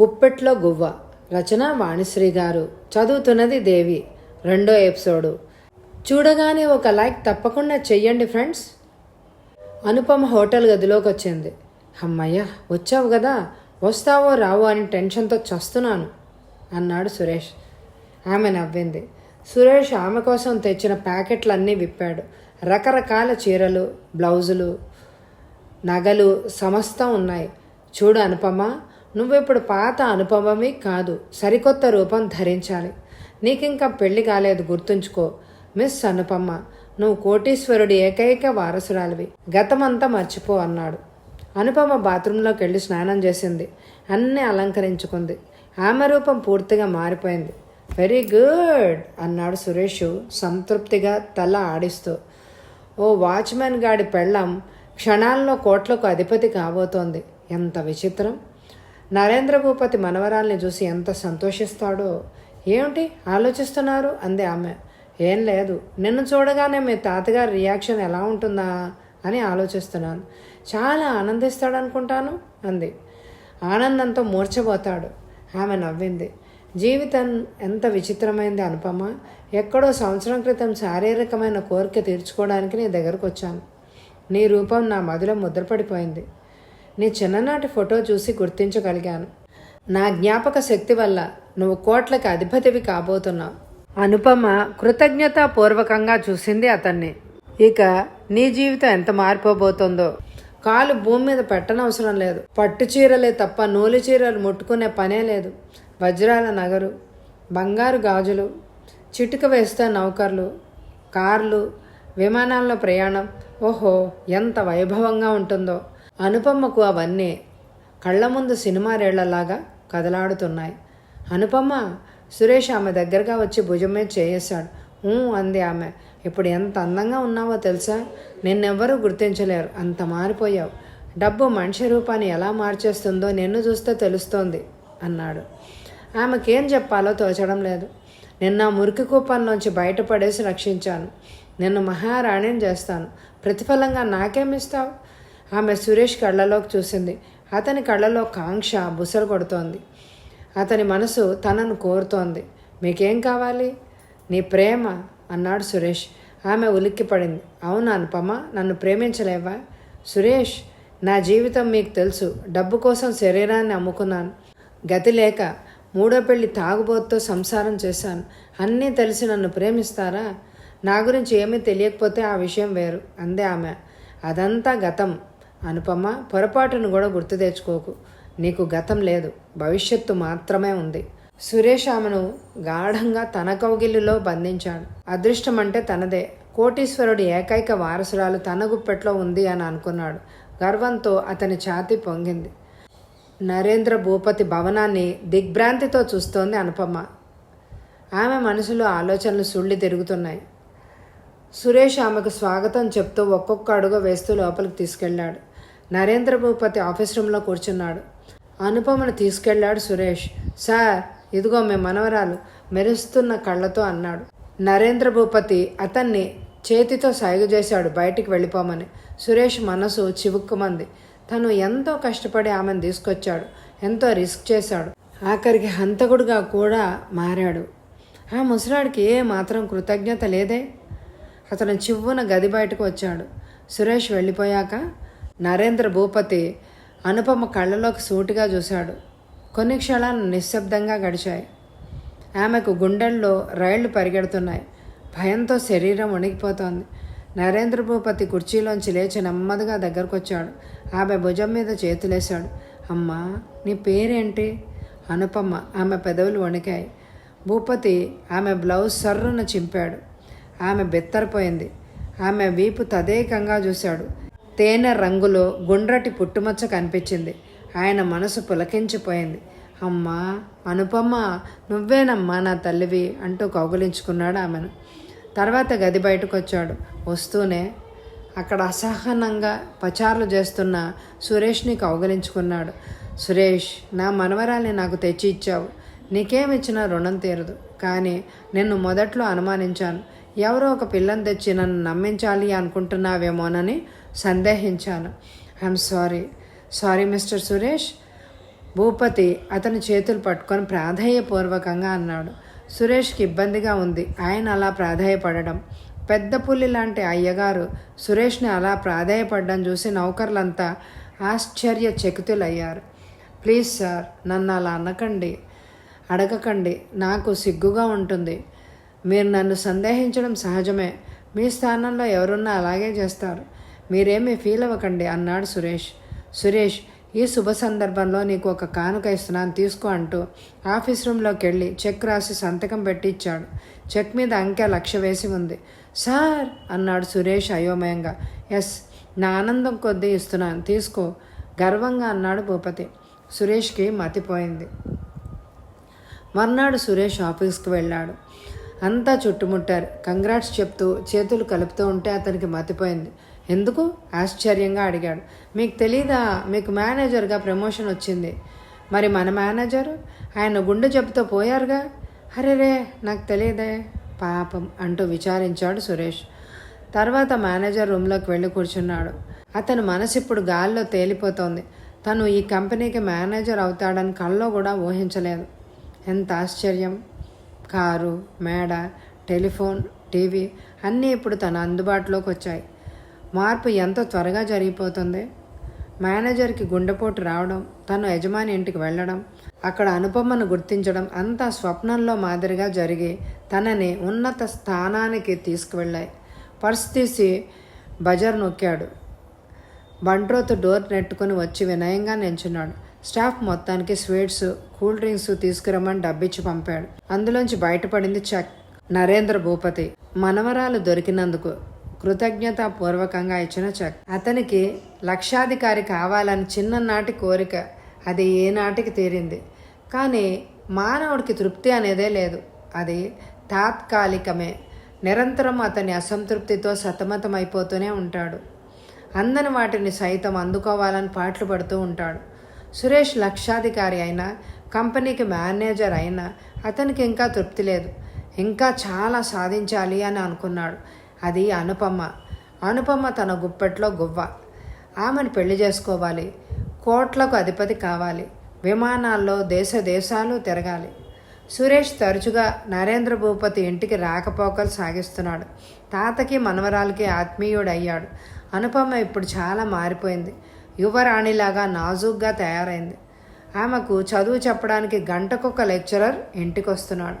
గుప్పెట్లో గువ్వ. రచన వాణిశ్రీ గారు. చదువుతున్నది దేవి. రెండో ఎపిసోడు. చూడగానే ఒక లైక్ తప్పకుండా చెయ్యండి ఫ్రెండ్స్. అనుపమ హోటల్ గదిలోకి వచ్చింది. అమ్మయ్య వచ్చావు కదా. వస్తావో రావో అని టెన్షన్తో చస్తున్నాను అన్నాడు సురేష్. ఆమె నవ్వింది. సురేష్ ఆమె కోసం తెచ్చిన ప్యాకెట్లన్నీ విప్పాడు. రకరకాల చీరలు బ్లౌజులు నగలు సమస్తం ఉన్నాయి. చూడు అనుపమ నువ్విప్పుడు పాత అనుపమవి కాదు సరికొత్త రూపం ధరించాలి. నీకింకా పెళ్ళి కాలేదు గుర్తుంచుకో. మిస్ అనుపమ నువ్వు కోటీశ్వరుడి ఏకైక వారసురాలివి. గతమంతా మర్చిపో అన్నాడు. అనుపమ బాత్రూంలోకి వెళ్ళి స్నానం చేసింది. అన్నీ అలంకరించుకుంది. ఆమె రూపం పూర్తిగా మారిపోయింది. వెరీ గుడ్ అన్నాడు సురేష్ సంతృప్తిగా తల ఆడిస్తూ. ఓ వాచ్మెన్ గాడి పెళ్ళం క్షణాల్లో కోట్లకు అధిపతి కాబోతోంది. ఎంత విచిత్రం. నరేంద్ర భూపతి మనవరాల్ని చూసి ఎంత సంతోషిస్తాడో. ఏమిటి ఆలోచిస్తున్నారు? అంది ఆమె. ఏం లేదు. నిన్ను చూడగానే మీ తాతగారి రియాక్షన్ ఎలా ఉంటుందా? అని ఆలోచిస్తున్నాను. చాలా ఆనందిస్తాడనుకుంటాను అంది. ఆనందంతో మూర్చబోతాడు ఆమె నవ్వింది. జీవితం ఎంత విచిత్రమైంది అనుపమ. ఎక్కడో సంవత్సరం క్రితం శారీరకమైన కోరిక తీర్చుకోవడానికి నీ దగ్గరకు వచ్చాను నీ రూపం నా మదిలో ముద్రపడిపోయింది. నీ చిన్ననాటి ఫోటో చూసి గుర్తించగలిగాను. నా జ్ఞాపక శక్తి వల్ల నువ్వు కోట్లకి అధిపతివి కాబోతున్నావు. అనుపమ కృతజ్ఞతాపూర్వకంగా చూసింది అతన్ని. ఇక నీ జీవితం ఎంత మారిపోబోతుందో. కాలు భూమి మీద పెట్టనవసరం లేదు. పట్టు చీరలే తప్ప నూలు చీరలు ముట్టుకునే పనే లేదు. వజ్రాల నగరు బంగారు గాజులు చిటుక వేస్తే నౌకర్లు కార్లు విమానాల్లో ప్రయాణం. ఓహో ఎంత వైభవంగా ఉంటుందో. అనుపమ్మకు అవన్నీ కళ్ళ ముందు సినిమా రేళ్ళలాగా కదలాడుతున్నాయి. అనుపమ్మ సురేష్ ఆమె దగ్గరగా వచ్చి భుజం మీద చేయేశాడు. ఊ అంది ఆమె. ఇప్పుడు ఎంత అందంగా ఉన్నావో తెలుసా? నిన్నెవ్వరూ గుర్తించలేరు. అంత మారిపోయావు. డబ్బు మనిషి రూపాన్ని ఎలా మార్చేస్తుందో నిన్ను చూస్తే తెలుస్తోంది అన్నాడు. ఆమెకేం చెప్పాలో తోచడం లేదు. నిన్న మురికి కూపంలోంచి బయటపడేసి రక్షించాను. నిన్ను మహారాణిని చేస్తాను. ప్రతిఫలంగా నాకేమిస్తావు ఆమె సురేష్ కళ్ళలోకి చూసింది. అతని కళ్ళలో కాంక్ష బుసలు కొడుతోంది. అతని మనసు తనను కోరుతోంది. మీకేం కావాలి? నీ ప్రేమ అన్నాడు సురేష్. ఆమె ఉలిక్కిపడింది. అవును అనుపమ నన్ను ప్రేమించలేవా? సురేష్ నా జీవితం మీకు తెలుసు. డబ్బు కోసం శరీరాన్ని అమ్ముకున్నాను. గతి లేక మూడో పెళ్ళి తాగుబోతుతో సంసారం చేశాను. అన్నీ తెలిసి నన్ను ప్రేమిస్తారా? నా గురించి ఏమీ తెలియకపోతే ఆ విషయం వేరు అందే ఆమె. అదంతా గతం. అనుపమ పొరపాటును కూడా గుర్తు తెచ్చుకోకు. నీకు గతం లేదు భవిష్యత్తు మాత్రమే ఉంది. సురేష్ ఆమెను గాఢంగా తన కౌగిలిలో బంధించాడు. అదృష్టం అంటే తనదే. కోటీశ్వరుడి ఏకైక వారసురాలు తన గుప్పెట్లో ఉంది అని అనుకున్నాడు. గర్వంతో అతని ఛాతి పొంగింది. నరేంద్ర భూపతి భవనాన్ని దిగ్భ్రాంతితో చూస్తోంది అనుపమ. ఆమె మనసులో ఆలోచనలు సుళ్ళి తిరుగుతున్నాయి. సురేష్ ఆమెకు స్వాగతం చెప్తూ ఒక్కొక్క అడుగు వేస్తూ లోపలికి తీసుకెళ్ళాడు నరేంద్ర భూపతి ఆఫీస్ రూమ్లో కూర్చున్నాడు. అనుపమను తీసుకెళ్ళాడు సురేష్. సార్ ఇదిగో మీ మనవరాలు మెరుస్తున్న కళ్ళతో అన్నాడు. నరేంద్ర భూపతి అతన్ని చేతితో సాగు చేశాడు బయటికి వెళ్ళిపోమని. సురేష్ మనసు చివుక్కుమంది. తను ఎంతో కష్టపడి ఆమెను తీసుకొచ్చాడు. ఎంతో రిస్క్ చేశాడు. ఆఖరికి హంతకుడుగా కూడా మారాడు. ఆ ముసలాడికి ఏ మాత్రం కృతజ్ఞత లేదే? అతను చివ్వున గది బయటకు వచ్చాడు. సురేష్ వెళ్ళిపోయాక నరేంద్ర భూపతి అనుపమ కళ్ళలోకి సూటిగా చూశాడు. కొన్ని క్షణాలు నిశ్శబ్దంగా గడిచాయి. ఆమెకు గుండెల్లో రైళ్ళు పరిగెడుతున్నాయి. భయంతో శరీరం వణికిపోతోంది. నరేంద్ర భూపతి కుర్చీలోంచి లేచి నెమ్మదిగా దగ్గరకొచ్చాడు. ఆమె భుజం మీద చేతులేశాడు. అమ్మా నీ పేరేంటి? అనుపమ్మ ఆమె పెదవులు వణికాయి. భూపతి ఆమె బ్లౌజ్ సర్రున చింపాడు. ఆమె బెత్తరపోయింది. ఆమె వీపు తదేకంగా చూశాడు. తేనె రంగులో గుండ్రటి పుట్టుమచ్చ కనిపించింది. ఆయన మనసు పులకించిపోయింది. అమ్మా అనుపమ్మ నువ్వేనమ్మా నా తల్లివి అంటూ కౌగులించుకున్నాడు ఆమెను. తర్వాత గది బయటకు వచ్చాడు వస్తూనే అక్కడ అసహనంగా పచారులు చేస్తున్న సురేష్ని కౌగలించుకున్నాడు. సురేష్ నా మనవరాల్ని నాకు తెచ్చి ఇచ్చావు. నీకేమిచ్చినా రుణం తీరదు. కానీ నిన్ను మొదట్లో అనుమానించాను. ఎవరో ఒక పిల్లని తెచ్చి నన్ను నమ్మించాలి అనుకుంటున్నావేమోనని సందేహించాను. I'm sorry. Sorry mister Suresh. Bhupathi అతని చేతులు పట్టుకొని ప్రాధేయపూర్వకంగా అన్నాడు. సురేష్కి ఇబ్బందిగా ఉంది. ఆయన అలా ప్రాధాయపడడం. పెద్ద పుల్లి లాంటి అయ్యగారు సురేష్ని అలా ప్రాధాయపడడం చూసి నౌకర్లంతా ఆశ్చర్య చకితులయ్యారు ప్లీజ్ సార్ నన్ను అలా అనకండి. అడగకండి. నాకు సిగ్గుగా ఉంటుంది. మీరు నన్ను సందేహించడం సహజమే. మీ స్థానంలో ఎవరున్నా అలాగే చేస్తారు. మీరేమీ ఫీల్ అవ్వకండి అన్నాడు సురేష్. సురేష్ ఈ శుభ సందర్భంలో నీకు ఒక కానుక ఇస్తున్నాను తీసుకో అంటూ ఆఫీస్ రూమ్లోకి వెళ్ళి చెక్ రాసి సంతకం పెట్టి ఇచ్చాడు. చెక్ మీద అంకె లక్ష వేసి ఉంది. సార్ అన్నాడు సురేష్ అయోమయంగా. ఎస్ నా ఆనందం కొద్దీ ఇస్తున్నాను తీసుకో గర్వంగా అన్నాడు భూపతి. సురేష్కి మతిపోయింది. మర్నాడు సురేష్ ఆఫీస్కి వెళ్ళాడు. అంతా చుట్టుముట్టారు. కంగ్రాట్స్ చెప్తూ చేతులు కలుపుతూ ఉంటే అతనికి మతిపోయింది. ఎందుకు? ఆశ్చర్యంగా అడిగాడు. మీకు తెలీదా? మీకు మేనేజర్గా ప్రమోషన్ వచ్చింది. మరి మన మేనేజర్? ఆయన గుండె జబ్బుతో పోయారుగా? అరే రే నాకు తెలియదే పాపం అంటూ విచారించాడు సురేష్. తర్వాత మేనేజర్ రూమ్లోకి వెళ్ళి కూర్చున్నాడు. అతని మనసు ఇప్పుడు గాల్లో తేలిపోతోంది. తను ఈ కంపెనీకి మేనేజర్ అవుతాడని కల్లో కూడా ఊహించలేదు. ఎంత ఆశ్చర్యం. కారు మేడ టెలిఫోన్ టీవీ అన్నీ ఇప్పుడు తన అందుబాటులోకి వచ్చాయి. మార్పు ఎంతో త్వరగా జరిగిపోతుంది. మేనేజర్కి గుండెపోటు రావడం తను యజమాని ఇంటికి వెళ్ళడం అక్కడ అనుపమను గుర్తించడం అంతా స్వప్నంలో మాదిరిగా జరిగి తనని ఉన్నత స్థానానికి తీసుకువెళ్ళాయి. పర్స్ తీసి బజార్ నొక్కాడు. బంట్రోత్ డోర్ నెట్టుకుని వచ్చి వినయంగా నించున్నాడు స్టాఫ్ మొత్తానికి స్వీట్స్ కూల్ డ్రింక్స్ తీసుకురమ్మని డబ్బిచ్చి పంపాడు. అందులోంచి బయటపడింది చెక్. నరేంద్ర భూపతి. మనవరాలు దొరికినందుకు. కృతజ్ఞతాపూర్వకంగా ఇచ్చిన చెక్. అతనికి లక్షాధికారి కావాలని చిన్ననాటి కోరిక అది ఏనాటికి తీరింది. కానీ మానవుడికి తృప్తి అనేదే లేదు. అది తాత్కాలికమే. నిరంతరం అతని అసంతృప్తితో సతమతమైపోతూనే ఉంటాడు. అందని వాటిని సైతం అందుకోవాలని పాటలు పడుతూ ఉంటాడు. సురేష్ లక్షాధికారి అయినా కంపెనీకి మేనేజర్ అయినా అతనికి ఇంకా తృప్తి లేదు. ఇంకా చాలా సాధించాలి అని అనుకున్నాడు. అది అనుపమ. అనుపమ తన గుప్పెట్లో గువ్వ. ఆమెను పెళ్ళి చేసుకోవాలి. కోట్లకు అధిపతి కావాలి. విమానాల్లో దేశ దేశాలు తిరగాలి. సురేష్ తరచుగా నరేంద్ర భూపతి ఇంటికి రాకపోకలు సాగిస్తున్నాడు. తాతకి మనవరాలకి ఆత్మీయుడయ్యాడు. అనుపమ ఇప్పుడు చాలా మారిపోయింది. యువరాణిలాగా నాజూగ్గా తయారైంది. ఆమెకు చదువు చెప్పడానికి గంటకొక లెక్చరర్ ఇంటికి వస్తున్నాడు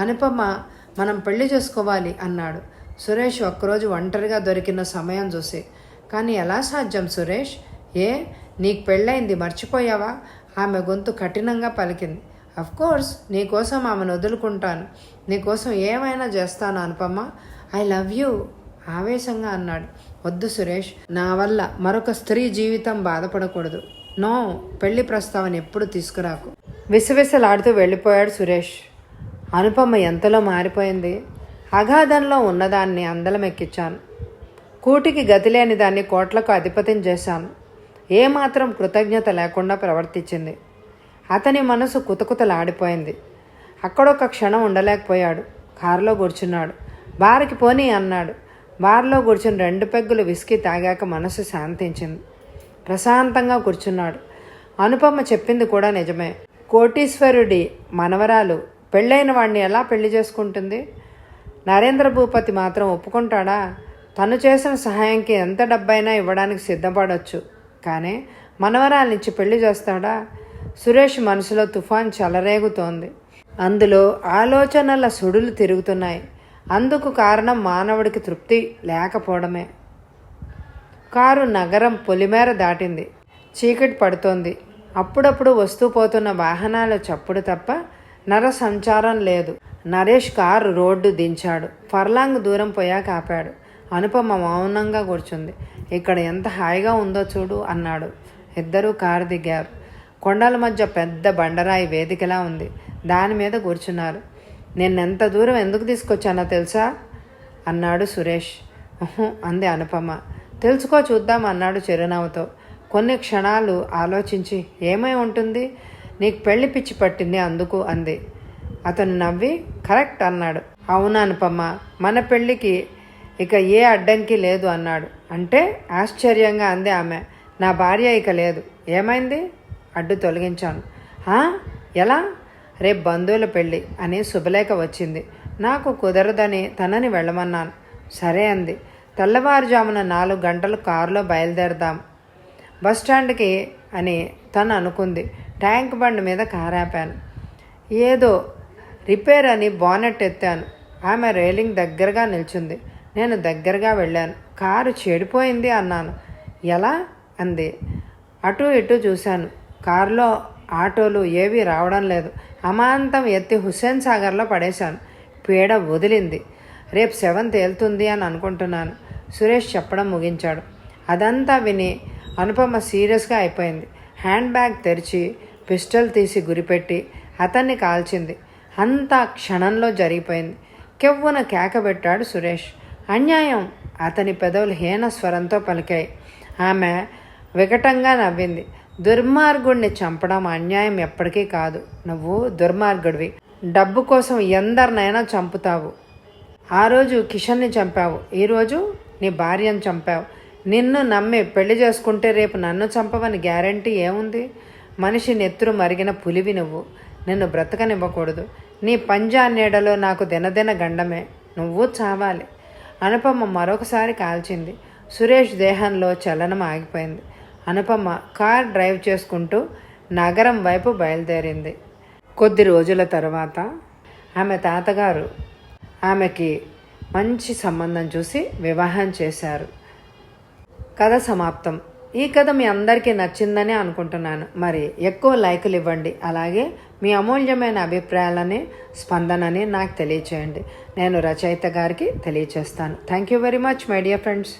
అనుపమ మనం పెళ్ళి చేసుకోవాలి అన్నాడు. సురేష్ ఒక్కరోజు ఒంటరిగా దొరికిన సమయం చూసి కానీ ఎలా సాధ్యం సురేష్? ఏ? నీకు పెళ్ళైంది మర్చిపోయావా? ఆమె గొంతు కఠినంగా పలికింది. కోర్స్ నీకోసం ఆమెను వదులుకుంటాను. నీకోసం ఏమైనా చేస్తాను అనుపమ్మ ఐ లవ్ యూ ఆవేశంగా అన్నాడు. వద్దు సురేష్ నా వల్ల మరొక స్త్రీ జీవితం బాధపడకూడదు. నో పెళ్ళి ప్రస్తావన ఎప్పుడు తీసుకురాకు. విసవిసలాడుతూ వెళ్ళిపోయాడు సురేష్. అనుపమ ఎంతలో మారిపోయింది? అగాధంలో ఉన్నదాన్ని అందలం ఎక్కించాను కూటికి గతిలేని దాన్ని కోట్లకు అధిపతిని చేశాను. ఏమాత్రం కృతజ్ఞత లేకుండా ప్రవర్తించింది. అతని మనసు కుతకుతలాడిపోయింది. అక్కడొక క్షణం ఉండలేకపోయాడు. కారులో కూర్చున్నాడు. బార్కి పోనీ అన్నాడు. బార్లో కూర్చుని రెండు పెగ్గులు విస్కీ తాగాక మనసు శాంతించింది. ప్రశాంతంగా కూర్చున్నాడు. అనుపమ చెప్పింది కూడా నిజమే. కోటీశ్వరుడి మనవరాలు పెళ్ళైన వాడిని ఎలా పెళ్ళి చేసుకుంటుంది? నరేంద్ర భూపతి మాత్రం ఒప్పుకుంటాడా? తను చేసిన సహాయంకి ఎంత డబ్బైనా ఇవ్వడానికి సిద్ధపడవచ్చు కానీ మనవరాలిచ్చి పెళ్ళి చేస్తాడా? సురేష్ మనసులో తుఫాన్ చెలరేగుతోంది. అందులో ఆలోచనల సుడులు తిరుగుతున్నాయి. అందుకు కారణం మానవుడికి తృప్తి లేకపోవడమే. కారు నగరం పొలిమేర దాటింది. చీకటి పడుతోంది. అప్పుడప్పుడు వస్తూ పోతున్న వాహనాల చప్పుడు తప్ప నర సంచారం లేదు. నరేష్ కారు రోడ్డు దించాడు. ఫర్లాంగ్ దూరం పోయాక ఆపాడు. అనుపమ మౌనంగా కూర్చుంది. ఇక్కడ ఎంత హాయిగా ఉందో చూడు అన్నాడు. ఇద్దరూ కారు దిగారు. కొండల మధ్య పెద్ద బండరాయి వేదికలా ఉంది. దాని మీద కూర్చున్నారు. నిన్నెంత దూరం ఎందుకు తీసుకొచ్చానో తెలుసా? అన్నాడు సురేష్. అంది అనుపమ. తెలుసుకో చూద్దాం అన్నాడు చిరునవ్వుతో. కొన్ని క్షణాలు ఆలోచించి ఏమై ఉంటుంది? నీకు పెళ్ళి పిచ్చి పట్టింది అందుకు అంది. అతను నవ్వి కరెక్ట్ అన్నాడు. అవును అనుపమ్మ మన పెళ్ళికి ఇక ఏ అడ్డంకి లేదు అన్నాడు. అంటే ఆశ్చర్యంగా అంది ఆమె. నా భార్య ఇక లేదు. ఏమైంది? అడ్డు తొలగించాను. ఎలా? రేపు బంధువుల పెళ్ళి అని శుభలేఖ వచ్చింది. నాకు కుదరదని తనని వెళ్ళమన్నాను. సరే అంది. తెల్లవారుజామున నాలుగు గంటలు కారులో బయలుదేరదాం బస్ స్టాండ్కి అని తను అనుకుంది. ట్యాంక్ బండ్ మీద కారాపాను. ఏదో రిపేర్ అని బానెట్ ఎత్తాను. ఆమె రైలింగ్ దగ్గరగా నిల్చుంది. నేను దగ్గరగా వెళ్ళాను. కారు చెడిపోయింది అన్నాను. ఎలా? అంది. అటు ఇటు చూశాను. కారులో ఆటోలు ఏవీ రావడం లేదు. అమాంతం ఎత్తి హుస్సేన్ సాగర్లో పడేశాను. పీడ వదిలింది. రేపు సెవెన్ తేలుతుంది అని అనుకుంటున్నాను. సురేష్ చెప్పడం ముగించాడు. అదంతా విని అనుపమ సీరియస్గా అయిపోయింది. హ్యాండ్ బ్యాగ్ తెరిచి పిస్టల్ తీసి గురిపెట్టి అతన్ని కాల్చింది. అంతా క్షణంలో జరిగిపోయింది. కెవ్వున కేకబెట్టాడు సురేష్. అన్యాయం! అతని పెదవులు హీన స్వరంతో పలికాయి. ఆమె వికటంగా నవ్వింది. దుర్మార్గుడిని చంపడం అన్యాయం ఎప్పటికీ కాదు. నువ్వు దుర్మార్గుడివి. డబ్బు కోసం ఎందరినైనా చంపుతావు. ఆ రోజు కిషన్ని చంపావు. ఈరోజు నీ భార్యను చంపావు. నిన్ను నమ్మి పెళ్ళి చేసుకుంటే రేపు నన్ను చంపవని గ్యారంటీ ఏముంది? మనిషి నెత్తురు మరిగిన పులివి నువ్వు. నిన్ను బ్రతకనివ్వకూడదు. నీ పంజా నీడలో నాకు దినదిన గండమే. నువ్వు చావాలి. అనుపమ్మ మరొకసారి కాల్చింది. సురేష్ దేహంలో చలనం ఆగిపోయింది. అనుపమ్మ కార్ డ్రైవ్ చేసుకుంటూ నగరం వైపు బయలుదేరింది. కొద్ది రోజుల తర్వాత ఆమె తాతగారు ఆమెకి మంచి సంబంధం చూసి వివాహం చేశారు. కథ సమాప్తం. ఈ కథ మీ అందరికీ నచ్చిందని అనుకుంటున్నాను. మరి ఎక్కువ లైకులు ఇవ్వండి. అలాగే మీ అమూల్యమైన అభిప్రాయాలని స్పందనని నాకు తెలియచేయండి. నేను రచయిత గారికి తెలియచేస్తాను. Thank you very much my dear friends